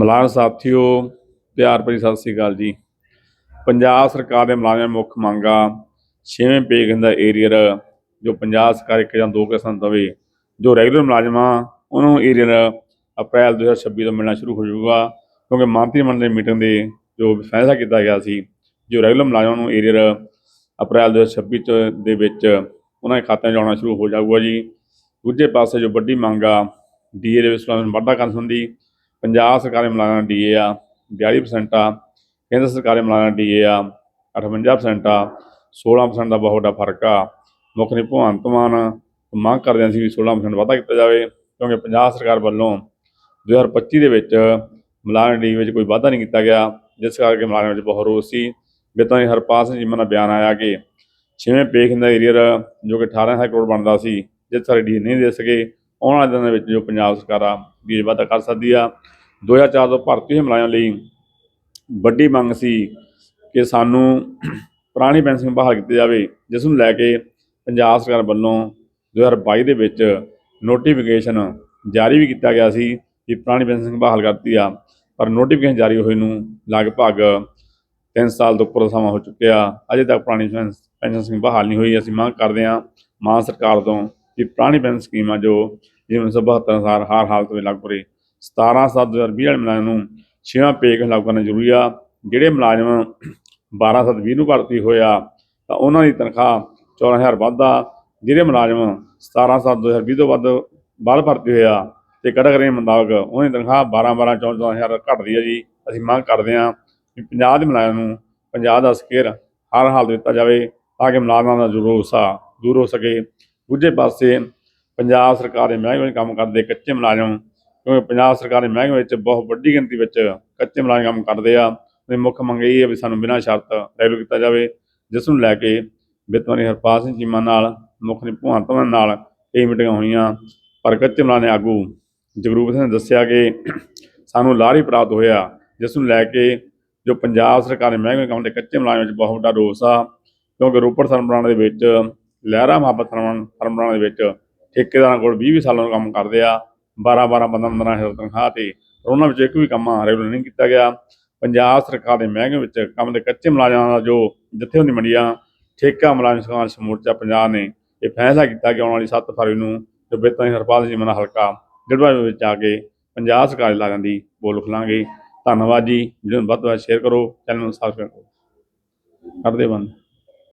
ਮੁਲਾਜ਼ਮ ਸਾਥੀਓ ਪਿਆਰ ਭਰੀ ਸਤਿ ਸ੍ਰੀ ਅਕਾਲ ਜੀ। ਪੰਜਾਬ ਸਰਕਾਰ ਦੇ ਮੁਲਾਜ਼ਮਾਂ ਦੀ ਮੁੱਖ ਮੰਗਾ ਛੇਵੇਂ ਪੇ ਦਾ ਏਰੀਅਰ, ਜੋ ਪੰਜਾਬ ਸਰਕਾਰ ਇੱਕ ਜਾਂ ਦੋ ਕਿਸਾਨ ਦਵੇ। ਜੋ ਰੈਗੂਲਰ ਮੁਲਾਜ਼ਮਾਂ, ਉਹਨਾਂ ਨੂੰ ਏਰੀਅਰ ਅਪ੍ਰੈਲ 2026 ਤੋਂ ਮਿਲਣਾ ਸ਼ੁਰੂ ਹੋ ਜਾਊਗਾ, ਕਿਉਂਕਿ ਮੰਤਰੀ ਮੰਡਲ ਦੀ ਮੀਟਿੰਗ ਦੇ ਜੋ ਫੈਸਲਾ ਕੀਤਾ ਗਿਆ ਸੀ, ਜੋ ਰੈਗੂਲਰ ਮੁਲਾਜ਼ਮਾਂ ਨੂੰ ਏਰੀਅਰ ਅਪ੍ਰੈਲ 2026 ਚ ਦੇ ਵਿੱਚ ਉਹਨਾਂ ਦੇ ਖਾਤਿਆਂ 'ਚ ਆਉਣਾ ਸ਼ੁਰੂ ਹੋ ਜਾਊਗਾ ਜੀ। ਦੂਜੇ ਪਾਸੇ ਜੋ ਵੱਡੀ ਮੰਗ ਆ, ਡੀਏ ਦੇ ਵਿੱਚ ਵਾਧਾ ਕਰਨ ਸੰਬੰਧੀ ਪੰਜਾਬ ਸਰਕਾਰੀ ਮੁਲਾਜ਼ਮਾਂ ਡੀਏ ਆ 42% ਆ, ਕੇਂਦਰ ਸਰਕਾਰੀ ਮੁਲਾਜ਼ਮਾਂ ਡੀਏ ਆ 58% ਆ 16% ਦਾ ਬਹੁਤ ਵੱਡਾ ਫ਼ਰਕ ਆ। ਮੁੱਖ ਨੇ ਭਗਵੰਤ ਮਾਨ ਮੰਗ ਕਰਦੇ ਸੀ ਵੀ 16% ਵਾਧਾ ਕੀਤਾ ਜਾਵੇ, ਕਿਉਂਕਿ ਪੰਜਾਬ ਸਰਕਾਰ ਵੱਲੋਂ 2025 ਦੇ ਵਿੱਚ ਮੁਲਾਜ਼ਮ ਡੀ ਵਿੱਚ ਕੋਈ ਵਾਧਾ ਨਹੀਂ ਕੀਤਾ ਗਿਆ, ਜਿਸ ਕਰਕੇ ਮੁਲਾਜ਼ਮਾਂ ਵਿੱਚ ਬਹੁਤ ਰੋਸ ਸੀ। ਬਿੱਤਾਂ ਦੀ ਹਰਪਾਲ ਸਿੰਘ ਜੀਮਾ ਦਾ ਬਿਆਨ ਆਇਆ ਕਿ ਛੇਵੇਂ ਪੇਖਿੰਦਾ ਏਰੀਅਰ ਜੋ ਕਿ 18000 ਕਰੋੜ ਬਣਦਾ ਸੀ, ਜਿਸ ਸਾਰੇ ਡੀ ਨਹੀਂ ਦੇ ਸਕੇ, ਆਉਣ ਵਾਲੇ ਦਿਨਾਂ ਦੇ ਵਿੱਚ ਜੋ ਪੰਜਾਬ ਸਰਕਾਰ ਆ ਵੀ ਵਾਧਾ ਕਰ ਸਕਦੀ ਆ। 2004 ਤੋਂ ਭਾਰਤੀ ਹੋਏ ਲਈ ਵੱਡੀ ਮੰਗ ਸੀ ਕਿ ਸਾਨੂੰ ਪੁਰਾਣੀ ਪੈਨਸ਼ਨ ਬਹਾਲ ਕੀਤੀ ਜਾਵੇ, ਜਿਸ ਨੂੰ ਲੈ ਕੇ ਪੰਜਾਬ ਸਰਕਾਰ ਵੱਲੋਂ 2022 ਦੇ ਵਿੱਚ ਨੋਟੀਫਿਕੇਸ਼ਨ ਜਾਰੀ ਵੀ ਕੀਤਾ ਗਿਆ ਸੀ ਕਿ ਪੁਰਾਣੀ ਪੈਨਸ਼ਨ ਬਹਾਲ ਕਰਤੀ ਆ। ਪਰ ਨੋਟੀਫਿਕੇਸ਼ਨ ਜਾਰੀ ਹੋਏ ਨੂੰ ਲਗਭਗ 3 ਸਾਲ ਤੋਂ ਉੱਪਰ ਸਮਾਂ ਹੋ ਚੁੱਕਿਆ। ਅਜੇ ਤੱਕ ਪੁਰਾਣੀ ਪੈਨਸ਼ਨ ਬਹਾਲ ਨਹੀਂ ਹੋਈ। ਅਸੀਂ ਮੰਗ ਕਰਦੇ ਹਾਂ ਮਾਨ ਸਰਕਾਰ ਤੋਂ ਕਿ ਪੁਰਾਣੀ ਪੈਨਸ਼ਨ ਸਕੀਮ ਆ ਜੋ ਜਿਵੇਂ 1972 ਅਨੁਸਾਰ ਹਰ ਹਾਲਤ ਵਿੱਚ ਲਾਗੂ ਕਰੇ। 17 ਸੱਤ 2020 ਵਾਲੇ ਮੁਲਾਜ਼ਮਾਂ ਨੂੰ ਛੇਵਾਂ ਪੇ ਲਾਗੂ ਕਰਨਾ ਜ਼ਰੂਰੀ ਆ। ਜਿਹੜੇ ਮੁਲਾਜ਼ਮ 12 ਸੱਤ 20 ਨੂੰ ਭਰਤੀ ਹੋਇਆ ਤਾਂ ਉਹਨਾਂ ਦੀ ਤਨਖਾਹ 14000 ਵੱਧਦਾ ਜਿਹੜੇ ਮੁਲਾਜ਼ਮ 17 ਸੱਤ 2020 ਤੋਂ ਵੱਧ ਬਾਅਦ ਭਰਤੀ ਹੋਇਆ ਤੇ ਕੈਟਾਗਰੀ ਮੁਤਾਬਕ ਉਹਨਾਂ ਦੀ ਤਨਖਾਹ 12 12 14 14000 ਘਟਦੀ ਹੈ ਜੀ। ਅਸੀਂ ਮੰਗ ਕਰਦੇ ਹਾਂ ਕਿ ਪੰਜਾਬ ਦੇ ਮੁਲਾਜ਼ਮ ਨੂੰ ਪੰਜਾਬ ਦਾ ਸਕੇਰ ਹਰ ਹਾਲ ਦਿੱਤਾ ਜਾਵੇ ਤਾਂ ਕਿ ਮੁਲਾਜ਼ਮਾਂ ਦਾ ਜ਼ਰੂਰ ਰੋਸ ਦੂਰ ਹੋ ਸਕੇ। ਦੂਜੇ ਪਾਸੇ ਪੰਜਾਬ ਸਰਕਾਰ ਦੇ ਮਹਿਕਮੇ ਵਿੱਚ ਕੰਮ ਕਰਦੇ ਕੱਚੇ ਮੁਲਾਜ਼ਮ, ਕਿਉਂਕਿ ਪੰਜਾਬ ਸਰਕਾਰ ਦੇ ਮਹਿਕਮੇ ਵਿੱਚ ਬਹੁਤ ਵੱਡੀ ਗਿਣਤੀ ਵਿੱਚ ਕੱਚੇ ਮੁਲਾਜ਼ਮ ਕੰਮ ਕਰਦੇ ਆ। ਤੇ ਮੁੱਖ ਮੰਗ ਇਹ ਹੈ ਵੀ ਸਾਨੂੰ ਬਿਨਾਂ ਸ਼ਰਤ ਰੈਗੂਲਰ ਕੀਤਾ ਜਾਵੇ, ਜਿਸ ਨੂੰ ਲੈ ਕੇ ਵਿੱਤ ਮੰਤਰੀ ਹਰਪਾਲ ਸਿੰਘ ਚੀਮਾ ਨਾਲ, ਮੁੱਖ ਮੰਤਰੀ ਭਗਵੰਤ ਮਾਨ ਨਾਲ ਇਹ ਮੀਟਿੰਗਾਂ ਹੋਈਆਂ। ਪਰ ਕੱਚੇ ਮੁਲਾਜ਼ਮ ਦੇ ਆਗੂ ਜਗਰੂਪ ਸਿੰਘ ਨੇ ਦੱਸਿਆ ਕਿ ਸਾਨੂੰ ਲਾਰੀ ਪ੍ਰਾਪਤ ਹੋਇਆ, ਜਿਸ ਨੂੰ ਲੈ ਕੇ ਜੋ ਪੰਜਾਬ ਸਰਕਾਰ ਦੇ ਮਹਿਕਮੇ ਕੰਮ ਦੇ ਕੱਚੇ ਮੁਲਾਜ਼ਮ ਵਿੱਚ ਬਹੁਤ ਵੱਡਾ ਰੋਸ ਆ, ਕਿਉਂਕਿ ਰੋਪੜ ਸਰਮਰਾਣਾ ਦੇ ਵਿੱਚ ਲਹਿਰਾ ਮੁਹੱਬਤ ਸਰਮਰਾਣਾ ਸਰਮਰਾਣਾ ਦੇ ਵਿੱਚ ਠੇਕੇਦਾਰਾਂ ਕੋਲ 20 20 ਸਾਲਾਂ ਤੋਂ ਕੰਮ ਕਰਦੇ ਆ 12 12 15 15 ਤਨਖਾਹ ਤੇ ਉਹਨਾਂ ਵਿੱਚ ਇੱਕ ਵੀ ਕੰਮ ਰੈਗੂਲਰ ਨਹੀਂ ਕੀਤਾ ਗਿਆ। ਪੰਜਾਬ ਸਰਕਾਰ ਦੇ ਮਹਿਕਮੇ ਵਿੱਚ ਕੰਮ ਦੇ ਕੱਚੇ ਮੁਲਾਜ਼ਮਾਂ ਦਾ ਜੋ ਜਥੇਬੰਦੀ ਮੰਡੀਆਂ ਠੇਕਾ ਮੁਲਾਜ਼ਮ ਸੰਘਰਸ਼ ਮੋਰਚਾ ਪੰਜਾਬ ਨੇ ਇਹ ਫੈਸਲਾ ਕੀਤਾ ਕਿ ਆਉਣ ਵਾਲੀ 7 ਫਰਵਰੀ ਨੂੰ ਜੋ ਬਿੱਤਾਂ ਦੀ ਹਰਪਾਲ ਜੀ ਮਨਾ ਹਲਕਾ ਡੜਵਾ ਵਿੱਚ ਆ ਕੇ ਪੰਜਾਬ ਸਰਕਾਰ ਲਾਗਾਂ ਦੀ ਬੋਲ ਖਲਾਂਗੇ। ਧੰਨਵਾਦ ਜੀ। ਵੀਡੀਓ ਨੂੰ ਵੱਧ ਤੋਂ ਵੱਧ ਸ਼ੇਅਰ ਕਰੋ, ਚੈਨਲ ਨੂੰ ਸਬਸਕ੍ਰਾਈਬ ਕਰੋ। ਕਰਦੇ ਬੰਦ।